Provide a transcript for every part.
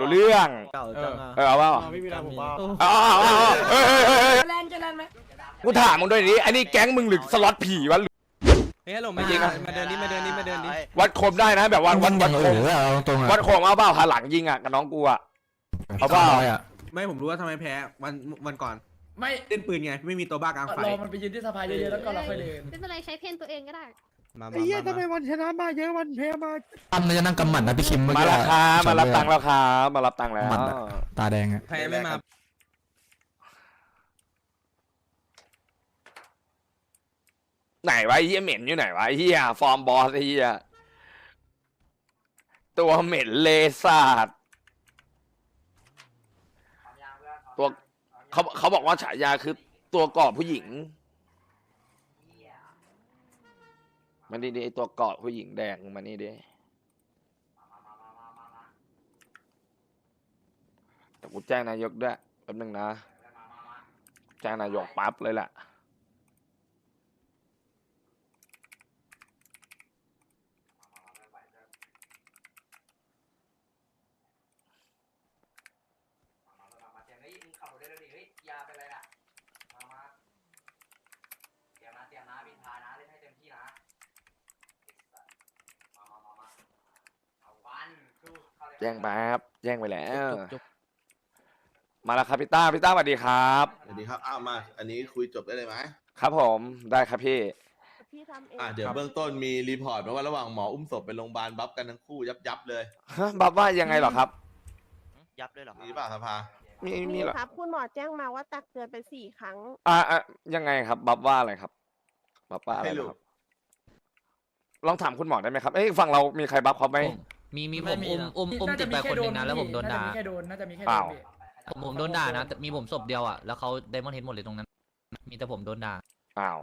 รู้เรื่องเก่าจังอะเออเอาเปล่าไม่มีอะไรผมว่าเอาเอาเอาเอาเอ้ยเอ้ยเอ้ยเอ้ยจะแลนจะแลนไหมกูถามมึงด้วยดิอันนี้แก๊งมึงหรือสล็อตผีวะ เฮ้ยฮัลโหลมายิงอะมาเดินนี่มาเดินนี่มาเดินนี่วัดคมได้นะ แบบวัดวัดวัดคมเอาตรงๆวัอะดคมเอาเปล่าหาหลังยิงอะกับน้องกูอะ เอาเปล่าอะไม่ผมรู้ว่าทำไมแพ้วันวันก่อนไม่เล่นปืนไง ไม่มีตัวบ้ากลางไฟรอมันไปยืนที่สภาเยอะๆแล้วก็เราค่อยเล่น ไม่เป็นไรใช้เพนตัวเองก็ได้ มาไอ้เหี้ยทำไมวันชนะมาเยอะวันแพ้มาตั้มน่าจะนั่งกำหมัดนะพี่คิมเมื่อมากี้แล้วครับช็มาอตรับเลยตังค์แล้วครับมารับตังค์แล้วหมัดอะตาแดงอะแพ้ไม่มาไหนวะไอ้เฮียเหม็นอยู่ไหนวะไอ้เฮียฟอร์มบอสไอ้เฮียตัวเหม็นเลซาดตัวเขาเขาบอกว่าฉายาคือตัวกอบผู้หญิง มันนี่ดิไอ้ตัวเกาะผู้หญิงแดงมันนี่ดิแต่กูแจ้งนายกด้วยแป๊บนึงนะ แจ้งนายกปั๊บเลยแหละแจ้งปั๊บแจ้งไปแล้วมาแล้วครับพี่ต้าพี่ต้าสวัสดีครับ สวัสดีครับอ้าวมา อันนี้คุยจบได้เลยไหมครับผมได้ครับพี่ พี่ทำเองอ่าเดี๋ยวเบื้องต้นมีรีพอร์ตมาว่าระหว่างหมออุ้มศพไปโรงพยาบาลบัฟกันทั้งคู่ยับยับๆเลยฮะบับว่ายังไงเหรอครับ ยับด้วยเหรอมีป่ะสภามีมีมีเหรอครับ คุณหมอแจ้งมาว่าตักเตือนไปสี่ครั้ง อ่าอะยังไงครับ บับว่าอะไรครับ บับว่าอะไรให้นะลูกครับ ลองถามคุณหมอได้ไหมครับเอ้ยฝั่งเรามีใครบับเขาไหมมี มีผมอุ้มอุ้มอุ้มติดไปคนหนึ่งนะแล้วผมโดนด่า น่าจะมีแค่โดนน่าจะมีแค่เปโดล่านพี่ ผมผมโดนด่านะแต่มีผมศพเดียวอะแล้วเขาไดมอนเฮดหมดเลยตรงนั้น มีแต่ผมโดนด่า อ้าว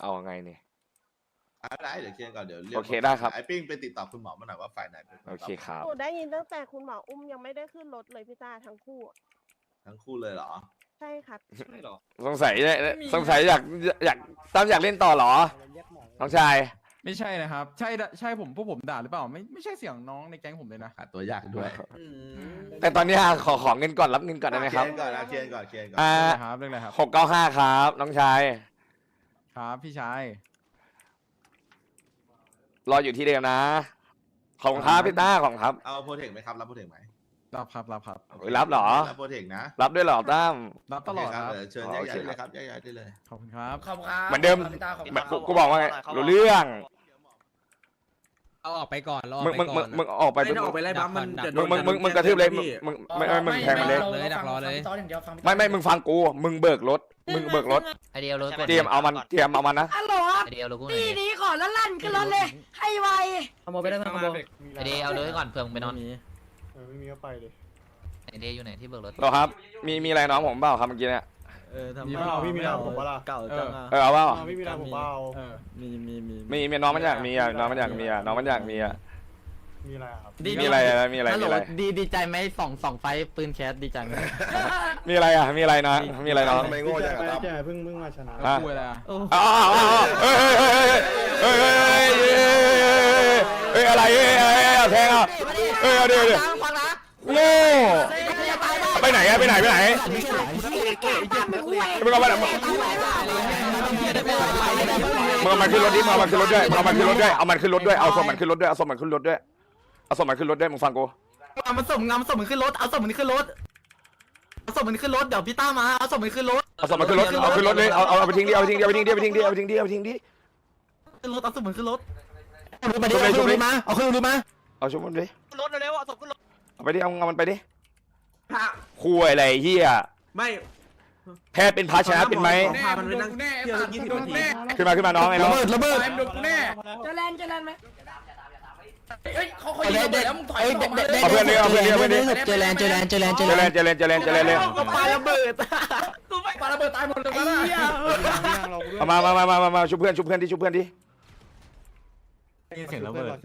เอาไงนี่อ่าได้เดี๋ยวเคลียร์ก่อนเดี๋ยวรียกโอเคได้ครับ ไอ้ปิ้งไปติดต่อคุณหมอมาหน่อยว่าฝ่ายไหนเป็นนโอเคครับ หนูได้ยินตั้งแต่คุณหมออุ้มยังไม่ได้ขึ้นรถเลยพี่ตาทั้งคู่ ทั้งคู่เลยเหรอ ใช่ครับ สงสัยสงสัยอยากอยากตั้มอยากเล่นต่อเหรอ น้องชาย ไม่ใช่นะครับ ใช่ดะใช่ผมพวกผมด่าหรือเปล่า ไม่ไม่ใช่เสียงน้องในแก๊งผมเลยนะ หาตัวยากด้วยแต่ตอนนี้ขอขอเงินก่อนรับเงินก่อนได้ไหมครับเคลียร์ก่อนนะเคลียร์ก่อนเคลียร์ก่อนอ่าเรื่องอะไรครับเรื่องอะไรครับ หกเก้าห้าครับ น้องชาย ครับ พี่ชาย รออยู่ที่เดิมนะ ขอบคุณครับพี่ต้าขอบคุณครับ เอาโปรเทคไหมครับรับโปรเทคไหมรับครับรับครับ โอเรับเหรอ รับโปรเทคนะรับด้วยเหรอตั้ม รับตลอดโเคครับ เเชิญอ๋แยอกโอย้ายเคได้เลยครับแยกย้ายได้เลย ขอบคุณครับ ขอบคุณครับเหมือนเดิมพี่ตาขอบคุณแบบครับ กูบอกว่าไงรู้เรื่อง เอาออกไปก่อนเราออมึกงไปมึงก่มึองน มึงออกไปไม่ได้ออกไปไล่บัมมันจะโดมึงนมึงมึงมึงกระทืบเลยมึงมึงไม่ไม่มึงแทงมันเลยราเลยดักรอเลย ฟังพี่ตอนอย่างเดียวฟังพี่ไม่ไม่มึงฟังกู มึงเบิกรถ มึงเบิกรถ ไอเดียวรถกดเตรียมเอามัน เตรียมเอามันนะ ฮัลโหลครับไอเดียวรถกูหน่ตีอยดินี้ก่อนแล้วลั่นขึ้นรถเลย ให้ไว ขโมยไปได้ไหมขโมยไอเดียเอารถไว้ก่อนเผื่อมึงไปนอนไม่มีก็ไปเลยไอเดียอยู่ไหนที่เบิกรถเหรอครับ มีมีอะไรน้องผมเปล่าครับเมื่อกี้เนี่ย เออทำมีไมเปล่าพี่มีอะไรผมปะล่ะเก่าจังอะเออเอาเปล่าไม่มีอะไรผมเปล่าเออ มีมีมีมีมีน้องมันอยากมีอะน้องมันอยากมีอะน้องมันอยากมีอะมีอะไรอะครับมีอะไรอะมีอะไรมีอะไรดีดีใจไหมสองสองไฟปืนแคสดีใจไหม มีอะไรอะมีอะไรนะมีอะไรน้องทำไมโง่จังอะครับแกเพิ่งเพิ่งมาชนะฮะคุยอะไรอะ อ้าวอ้าวอ้าวเฮ้ยเฮ้ยเฮ้ยเฮ้ยเฮ้ยเฮ้ยเฮ้ยอะไรเฮ้ยเฮ้ยเอาแทงอะเฮ้ยเอาเดี๋ยวเดี๋ยวโง่ไปไหนอะไปไหนไปไหน มึงเอามันมึงเอามันขึ้นรถดิมึงเอามันขึ้นรถด้วยมึงเอามันขึ้นรถด้วย เอามันขึ้นรถด้วย เอาศพมันขึ้นรถด้วย เอาศพมันขึ้นรถด้วย เอาศพมันขึ้นรถด้วย มึงฟังกู เอามันส่งงามนส่งมันขึ้นรถ เอาส่งมันขึ้นรถ เอาส่งมันขึ้นรถ เดี๋ยวพี่ต้ามา เอาส่งมันขึ้นรถ เอาศพมันขึ้นรถ เอาขึ้นรถเลย เอาเอาไปทิ้งดิ เอาไปทิ้งดิ เอาไปทิ้งดิ เอาไปทิ้งดิ เอาไปทิ้งดิ เอาไปทิ้งดิขึ้นรถ เอาส่งมันขึ้นรถชุบเลยชุบเลยมา เอาขึ้นรถมา เอาชุบมันดิรถเร็วๆอะศพขึ้นรถ เอาไปดิ เอาเอามันไปดิคุยอะไรเฮียไม่ แพ้เป็นพาชนะเป็นไหมพามันไปนั่งเที่ยวยี่สิบนาทีขึ้นมาขึ้นมาน้องไอ้น้องระเบิด ไอ้โดนกูแน่จะแลนจะแลนไหมเฮ้ยเขาเขายิงระเบิดแล้วมึงถอยออกมาเลยเอาเพื่อนดิเอาเพื่อนดิเอาเพื่อนดิเจอแลนเจอแลนเจอแลนเจอเจแลรินญเจริญเจริญเจริญเลยปาระเบิดปาระเบิดตายหมดเลยนะเอามามามามามามาชุบเพื่อนชุบเพื่อนดิชุบเพื่อนดิเสียงระเบิด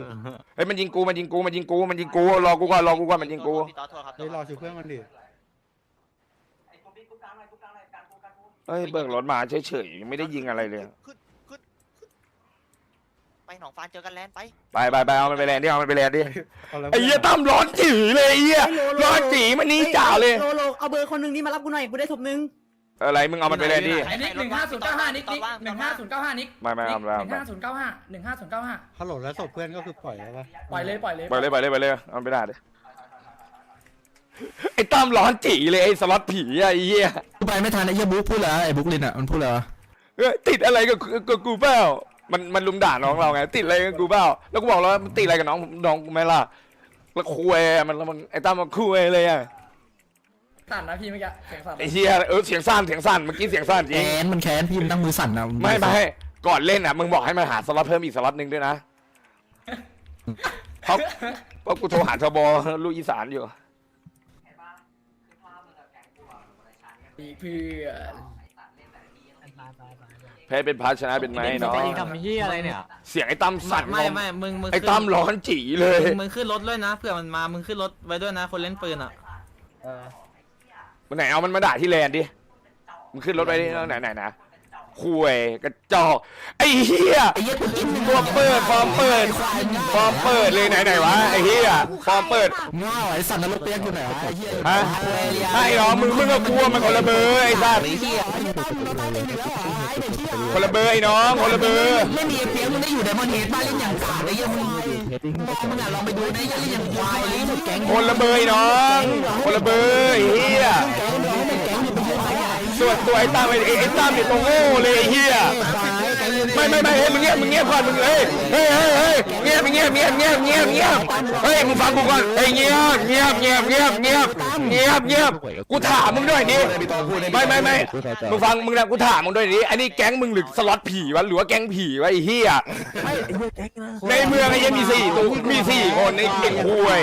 เฮ้ยมันยิงกูมันยิงกูมันยิงกูมันยิงกูรอกูก่อนรอกูก่อนมันยิงกูพี่ต๊อดโทษครับเฮ้ยรอชูเพื่อนมันดิ เฮ้ยเบิกรถมาเฉยๆยังไม่ได้ยิงอะไรเลย ขึ้นขึ้นขึ้นไปไปหนองฟานเจอกันแลนด์ไปไปไปไปเอามันไปแลนด์ดิเอามันไปแลนด์ดิไอ้เหี้ยตั้มร้อนจีเลยไอ้เหี้ยร้อนจีมันนี่จ่าเลยโลโลเอาเบอร์คนนึงนี่มารับกูหน่อยกูได้ศพนึงอะไรมึงเอามันไปแลนด์ดิไอ้นิกหนึ่งห้าศูนย์เก้าห้านิกนิกหนึ่งห้าศูนย์เก้าห้านิกไม่ไม่เอาหไม่เอานึ่งห้าศูนย์เก้าห้าหนึ่งห้าศูนย์เก้าห้าฮัลโหลแล้วศพเพื่อนก็คือปล่อยแล้วปะปล่อยเลยปล่อยเลยไปเลยไปเลยไปเลยเอามันไปได้ดิ ไอ้ตั้มร้อนจีเลยไอ้สล็อตผีอะไอ้เหี้ยกูไปไม่ทันไอ้เหี้ยบุ๊กพูดเหรอไอ้บุ๊กลินอะมันพูดเหรอเอ้ยติดอะไรกับกับกูเปล่ามันมันลุมด่าน้องเราไง ติดอะไรกับกูเปล่าแล้วกูบอกแล้วมันติดอะไรกับน้องน้องกูไหมล่ะแล้วคุยอะมันมันไอ้ตั้มมันคุยเลยอะสั่นนะพี่เมื่อกี้เสียงสั่นไอ้เหี้ยเออเสียงสั้นเสียงสั้นเมื่อกี้เสียงสั้นจริงแค้นมันแค้นพี่มันตั้งมือสั่นนะไม่ไม่ก่อนเล่นอะมึงบอกให้มันหาสล็อตเพิ่มอีกสล็อตหนึ่งด้วยนะเพราะเพราะกูโทรหาทบลูกอีสานอยู่ อีกเพื่อนแพ้เป็นพาชนะเป็นไม้เนาะจะยิงทำเฮียอะไรเนี่ย เสียงไอ้ตั้มสั่นไม่ไม่มึงมึงไอ้ตั้มร้อนจีเลย มึงขึ้นรถด้วยนะเผื่อมันมา มึงขึ้นรถไว้ด้วยนะ คนเล่นปืนอะมันไหนเอามันมาด่าที่แลนด์ดิมึงขึ้นรถไปดิไหนไหนนะ คุยกระจอกไอ้เหี้ยไอ้เหี้ยปืนฟอร์มเปิดฟอร์มเปิดฟอร์มเปิดเลยไหนไหนวะไอ้เหี้ยฟอร์มเปิดง้าวไอ้สัตว์นรกเปียกอยู่ไหนวะไอ้เหี้ยฮะไอ้หรอมึงมึงก็กลัวมันคนละเบอร์ไอ้สัตว์ไอ้เหี้ยไอ้เหี้ยตั้มเราตายเองอยู่แล้วเหรอไอ้เด็กเหี้ยคนละเบอร์ไอ้น้องคนละเบอร์ไม่มีเปียกมึงได้อยู่ไดมอนเฮดบ้านเล่นอย่างขาดไอ้เหี้ยมึงมึงอะลองไปดูนะอย่าเล่นอย่างควายเลยหมดแก๊งคนละเบอร์ไอ้น้องคนละเบอร์ไอ้เหี้ย สวยส่วนตัวไอ้ตั้มไอ้ไอ้ไอ้ตั้มเนี่ยตัวโง่เลยไอ้เหี้ย ไม่ไม่ไม่เฮ้ยมึงเงียบมึงเงียบก่อนมึงเฮ้ยเฮ้ยเฮ้ยเฮ้ยเงียบเงียบเงียบเงียบเงียบเงียบเฮ้ยมึงฟังกูก่อนเฮ้ยเงียบเงียบเงียบเงียบเงียบเงียบเงียบกูถามมึงด้วยดิไม่ไม่ไม่มึงฟังมึงนะกูถามมึงด้วยดิอันนี้แก๊งมึงหรือสล็อตผีวะหรือว่าแก๊งผีวะไอ้เหี้ยในเมืองไอ้เหี้ยมีสี่ตัวมีสี่คนไอ้เก่งคุย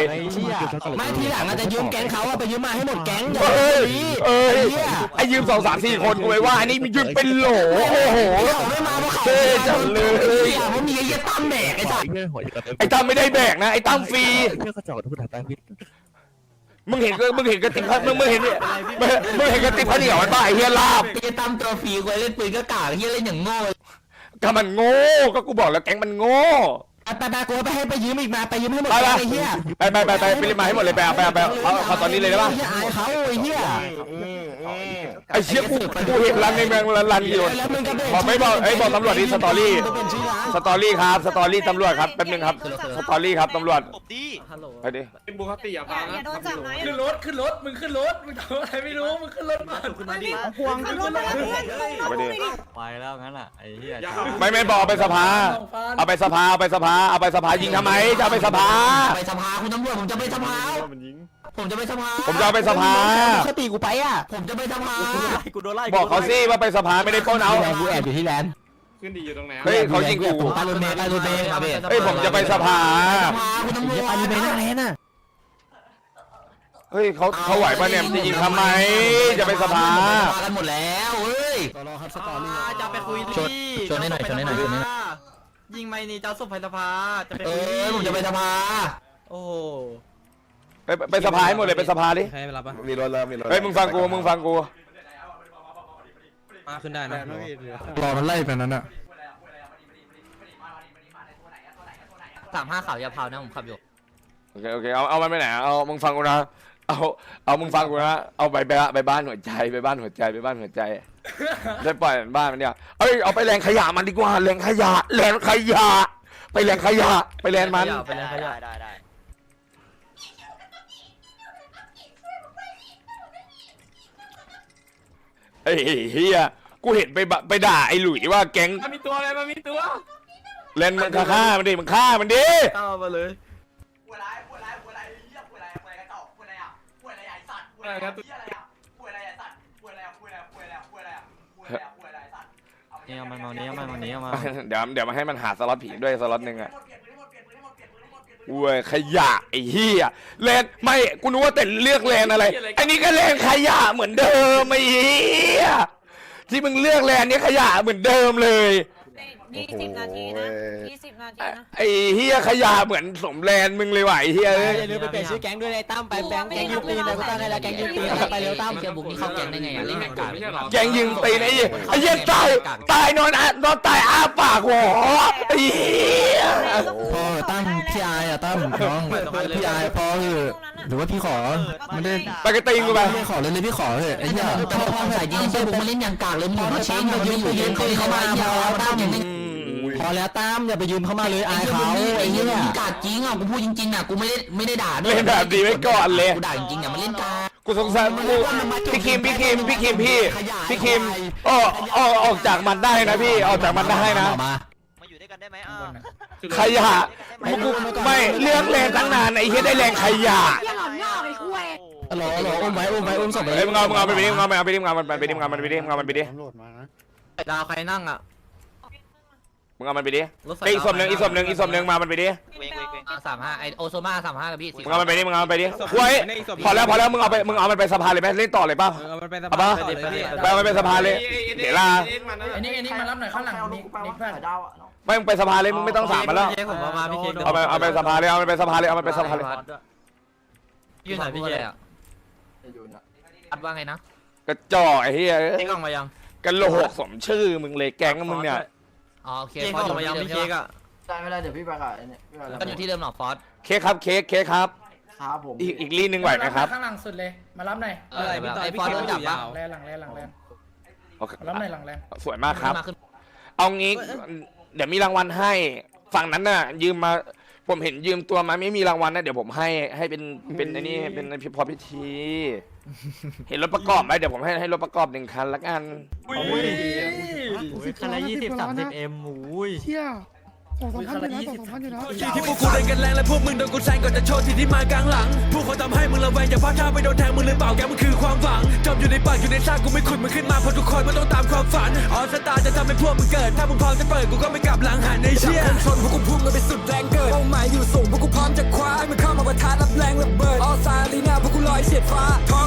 ไม่ทีหลังอาจจะยืมแก๊งเขาอะไปยืมมาให้หมดแก๊งอย่าเอ้ยไปเอ้ยไอ้ยืมสองสามสี่คนกูไปว่าอันนี้มันยืมเป็นโหลโอ้โหไม่มาเพราะเขาเท่จังเลยเพราะมีไอ้เหี้ยตั้มแบกไอ้สัสไอ้ตั้มไม่ได้แบกนะไอ้ตั้มฟรีเพื่อกระจกทุกท่านพี่มึงเห็นก็มึงเห็นกระติกพัดมึงมึงเห็นเนี่ยมึงมึงเห็นกระติกพัดเหนียวไอ้บ้าไอ้เฮียลาบไอ้เหี้ยตั้มตัวฟรีกูเล่นปืนก็กากไอ้เหี้ยเล่นอย่างโง่ ก็มันโง่ก็กูบอกแล้วแก๊งมันโง่ ไปไปกูไปให้ไปยืมอีกมาไปยืมให้หมดไปแก๊ไปงไอ้เหี้ยไปไปไปไปไปเรียนมาให้หมดเลยไปเอาไปเอาไปเอาเอาเอาตอนนี้เลยได้ปะไอ้เหี้ยอายเขาไอ้เหี้ยไอ้เชี่ยกูกูเห็นรันในเมืองรันรันอยู่แล้วมึงก็บอกไม่บอกเอ้ยบอกตำรวจดิสตอรี่เป็นชื่อร้านสตอรี่ครับสตอรี่ตำรวจครับแป๊บนึงครับสตอรี่ครับตำรวจตบดีฮัลโหลไปดิบุคติอย่าอย่าอย่าโดนจับนะขึ้นรถขึ้นรถมึงขึ้นรถมึงทำอะไรไม่รู้มึงขึ้นรถก่อนพวงขึ้นรถมาแล้วเพื่อนลงรถเอาไปดิลงไปดิไปแล้วงั้นอะไอ้เฮียไม่ไม่บอกเอาไปสภาเอาไปสภาเอาไปสภาเอาไปสภายิงทำไมจะเอาไปสภา ไปสภาคุณตำรวจผมจะไปสภาผมจะไปสภาผมจะเอาไปสภาปกติกูไปอะผมจะไปสภากูโดนไล่บอกเขาสิว่าไปสภาไม่ได้ปล้นเอา กูแอบอยู่ที่แลนด์ขึ้นดีอยู่ตรงไหนเฮ้ยเขายิงกูไปรถเมล์ไปรถเมล์ครับเฮ้ยผมจะไปสภา สภาคุณตำรวจไปรถเมล์หน้าแลนด์น่ะเฮ้ยเขาเขาไหวปะเนี่ยจะยิงทำไม จะไปสภามากันหมดแล้วเฮ้ย จะไปคุยชนชนให้หน่อยชนให้หน่อยชนให้หน่อย ยิงไม่นี่เจ้าศพไฟสภาจะไปเอคุยอผมจะไปสภาโอ้ไปไปสภาให้หมดเลยไปสภาดิให้เวลาปะมีรถแล้วมีรถเฮ้ยมึงฟังกูมึงฟังกู มาขึ้นได้นะ รอมันไล่ไปนั้นอะสามห้าข่าว ยาพาวนะผมขับอยู่ โอเคโอเคเอาเอามันไปไหนเอามึงฟังกูนะ เอาเอามึงฟังกูนะ เอาไปไปไปบ้านหัวใจไปบ้านหัวใจไปบ้านหัวใจ ได้ปล่อยมันบ้านมันเนี่ยเอ้ยเอาไปแรงขยะมันดีกว่าแรงขยะแรงขยะ ไปแรงขยะ ไปแรงมันไปแลนขยะได้ได้ได้ไอ้เฮียกูเห็นไปบะไปด่าไอ้หลุยว่าแก๊งมันมีตัวอะไรมันมีตัวเล่นมันฆ่ามันดิมันฆ่ามันดิเข้ามาเลยอะไรนะ เนี่ยมันมานี้ยมันมานี้เอามาเดี๋ยวเดี๋ยวมาให้มันหาสล็อตผีด้วยสล็อตหนึ่งอะเว้ยขยะไอ้เหี้ยแลนไม่กูนึกว่าแต่เลือกแลนอะไรไอ้นี่ก็แลนขยะเหมือนเดิมไอ้เหี้ยที่มึงเลือกแลนเนี้ยขยะเหมือนเดิมเลย ยี่สิบนาทีนะยี่สิบนาทีนะ ไอ้เฮียขยะเหมือนสมแลนมึงเลยว่ะไอ้เฮียเอ้ยอย่าลืมไปเปลี่ยนชื่อแก๊งด้วยไอ้ตั้มไปแบงแก๊งยูปีนไปกูตั้งให้แล้วแก๊งยูปีนไปเร็วตั้มเชียร์บุกนี่เข้าแก๊งได้ไงอะเล่นแข่งกันแกงยิงตีนไอ้เหี้ยไอ้เหี้ยตายตายนอนอะนอนตายอ้าปากหัวไอ้เหี้ยพ่อตั้มพี่อายอะตั้มน้องพี่อายพ่อคือหรือว่าพี่ขอไม่ได้ไปกระตีนกูไปขอเลยเลยพี่ขอเลยไอ้เหี้ยพ่อพ่อใส่ยิงเชียร์บุกมาเล่นอย่างกากเลยมึงอยู่มาเชงมายืนอยู่ยืนเข้ามาเหี้ยตั้ม พอแล้วตั้มอย่าไปยืนเข้ามาเลยอายเขาไอ้เหี้ยกากจริงอะกูพูดจริงๆอะกูไม่ได้ไม่ได้ด่าด้วยเล่นแบบดีไว้ก่อนเลยกูด่าจริงๆอะมาเล่นกากกูสงสารกูพี่คิมพี่คิมพี่คิมพี่พี่คิมออกออกออกจากมันได้นะพี่ออกจากมันได้นะมามาอยู่ด้วยกันได้ไหมอ่าขยะมึงกูไม่เลือกแรงตั้งนานไอ้เหี้ยได้แรงขยะเหี้ยหลอนงอกไอ้คุยฮัลโหลฮัลโหลอุ้มไว้อุ้มไว้อุ้มศพเฮ้ยมึงเอามึงเอาไปดิมึงเอาไปเอาไปดิมึงเอามันไปดิมึงเอามันไปดิมึงเอามันไปดิดาวใครนั่งอะ มึงเอามันไปดิรถไฟไอ้อีกศพหนึ่งอีกศพหนึ่งอีกศพหนึ่งมามันไปดิเวงเวงเวงสามห้าไอโอโซมาสามห้ากับพี่มึงเอามันไปดิมึงเอามันไปดิเว้ยพอแล้วพอแล้วมึงเอาไปมึงเอามันไปสะพานเลยไหมเล่นต่อเลยป่ะ เอามันไปสเอาปะไปเอามันไปสะพานเลย เดี๋ยวลาไอ้นี่ไอ้นี่มารับหน่อยข้างหลังนี่นี่เพื่อนไม่มึงไปสะพานเลยมึงไม่ต้องถามมันแล้วพี่เค้กผมมามาพี่เค้กเอาไปเอาไปสะพานเลยเอามันไปสะพานเลยเอามันไปสะพานเลยยืนไหนพี่เค้กอัดว่าไงนะกระจอกไอ้เหี้ยเค้กออกมายังกระโหลกสมชื่อมึงเลยแก๊งมึงเนี่ย อ๋อโอเคเค้กฟออสอกมายังพี่เค้กอะได้ไม่ได้เดี๋ยวพี่ไปกับไอ้เนี่ยพี่ไปก็อยู่ที่เดิมหรอฟอสเค้กครับเค้กเค้กครับ ครับผมอีกอีกลีนึงไหวไหมครับข้างหลังสุดเลย มารับหน่อยเออไอฟอสโดนจับปะแลนหลังแลนหลังแลนโอเคมารับหน่อยหลังแลนสวยมากครับ มาขึ้นเอางี้เดี๋ยวมีรางวัลให้ ฝั่งนั้นน่ะ ยืมมาผมเห็นยืมตัวมาไม่มีรางวัลนะเดี๋ยวผมให้ให้เป็นเป็นไอ้นี่เป็นพอพิธี เห็นรถประกอบไหมเดี๋ยวผมให้ให้รถประกอบหนึ่งคันละกัน คันละยี่สิบสามสิบเอ็มอุ้ยคุยคารายี่สิบที่พวกกูเดินกันแรงและพวกมึงโดนกูแซงก่อนจะโชว์ที่ที่มากลางหลังผู้คนทำให้มึงระแวงอย่าพลาดท่าไปโดนแทงมึงหรือเปล่าแกมันคือความหวังจมอยู่ในปากอยู่ในซากกูไม่ขุดมึงขึ้นมาเพราะทุกคนมันต้องตามความฝันออสตาจะทำให้พวกมึงเกิด ถ้ามึงพร้อมจะเปิดกูก็ไม่กลับหลังหันในเชี่ยชนพวกกูพุ่งกันไปสุดแรงเกิดเป้าหมายอยู่สูงพวกกูพร้อมจะคว้าให้มันเข้ามาประทะรับแรงระเบิดออสตาลีนาพวกกูลอยเฉียดฟ้า